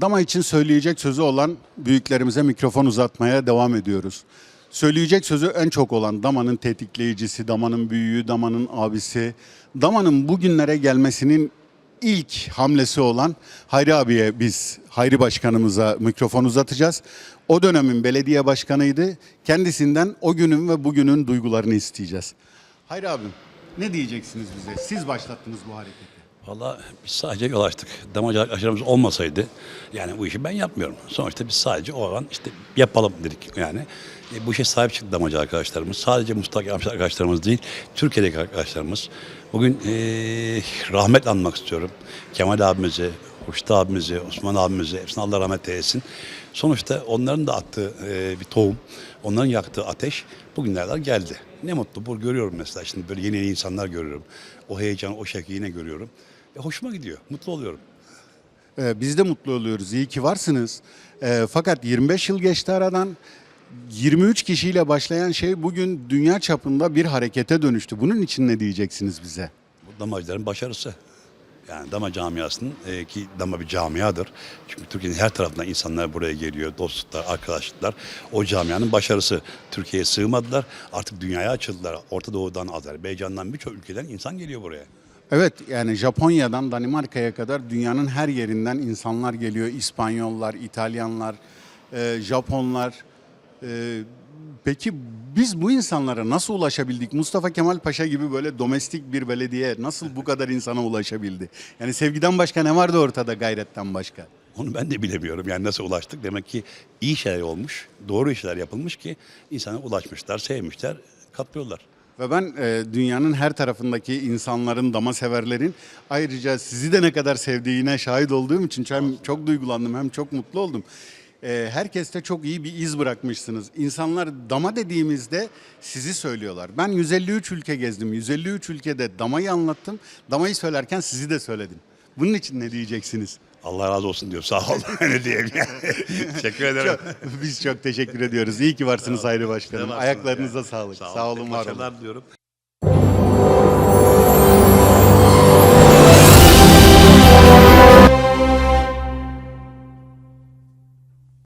Dama için söyleyecek sözü olan büyüklerimize mikrofon uzatmaya devam ediyoruz. Söyleyecek sözü en çok olan Dama'nın tetikleyicisi, Dama'nın büyüğü, Dama'nın abisi, Dama'nın bugünlere gelmesinin ilk hamlesi olan Hayri abiye biz Hayri başkanımıza mikrofon uzatacağız. O dönemin belediye başkanıydı. Kendisinden o günün ve bugünün duygularını isteyeceğiz. Hayri abim ne diyeceksiniz bize? Siz başlattınız bu hareketi. Valla biz sadece yol açtık. Damacılık aşılarımız olmasaydı yani bu işi ben yapmıyorum. Sonuçta biz sadece o an işte yapalım dedik yani. E, bu işe sahip çıktı damacı arkadaşlarımız. Sadece Mustafa arkadaşlarımız değil, Türkiye'deki arkadaşlarımız. Bugün e, rahmet anmak istiyorum. Kemal abimizi, Hoşit abimizi, Osman abimizi, hepsine Allah rahmet eylesin. Sonuçta onların da attığı e, bir tohum, onların yaktığı ateş bugünlerden geldi. Ne mutlu bu görüyorum mesela şimdi böyle yeni yeni insanlar görüyorum. O heyecanı, o şevki yine görüyorum. E, hoşuma gidiyor, mutlu oluyorum. Ee, biz de mutlu oluyoruz. İyi ki varsınız. Ee, fakat 25 yıl geçti aradan. 23 kişiyle başlayan şey bugün dünya çapında bir harekete dönüştü. Bunun için ne diyeceksiniz bize? Bu damacıların başarısı. Yani Dama camiasının e, ki Dama bir camiadır. Çünkü Türkiye'nin her tarafından insanlar buraya geliyor. Dostluklar, arkadaşlıklar. O camianın başarısı. Türkiye'ye sığmadılar. Artık dünyaya açıldılar. Orta Doğu'dan, Azerbaycan'dan birçok ülkeden insan geliyor buraya. Evet yani Japonya'dan Danimarka'ya kadar dünyanın her yerinden insanlar geliyor. İspanyollar, İtalyanlar, e, Japonlar. E, peki biz bu insanlara nasıl ulaşabildik? Mustafa Kemal Paşa gibi böyle domestik bir belediye nasıl bu kadar insana ulaşabildi? Yani sevgiden başka ne vardı ortada gayretten başka? Onu ben de bilemiyorum. Yani nasıl ulaştık? Demek ki iyi şeyler olmuş, doğru işler yapılmış ki insana ulaşmışlar, sevmişler, katlıyorlar. Ve ben e, dünyanın her tarafındaki insanların, dama severlerin ayrıca sizi de ne kadar sevdiğine şahit olduğum için hem çok duygulandım hem çok mutlu oldum. E, herkeste çok iyi bir iz bırakmışsınız. İnsanlar dama dediğimizde sizi söylüyorlar. Ben 153 ülke gezdim. 153 ülkede damayı anlattım. Damayı söylerken sizi de söyledim. Bunun için ne diyeceksiniz? Allah razı olsun diyor. Sağ olun. ne diyeyim yani. Teşekkür ederim. Biz çok teşekkür ediyoruz. İyi ki varsınız Hayri Başkanım. Ayaklarınıza yani. sağlık. Sağ olun. Sağ olun, var olun. Diliyorum.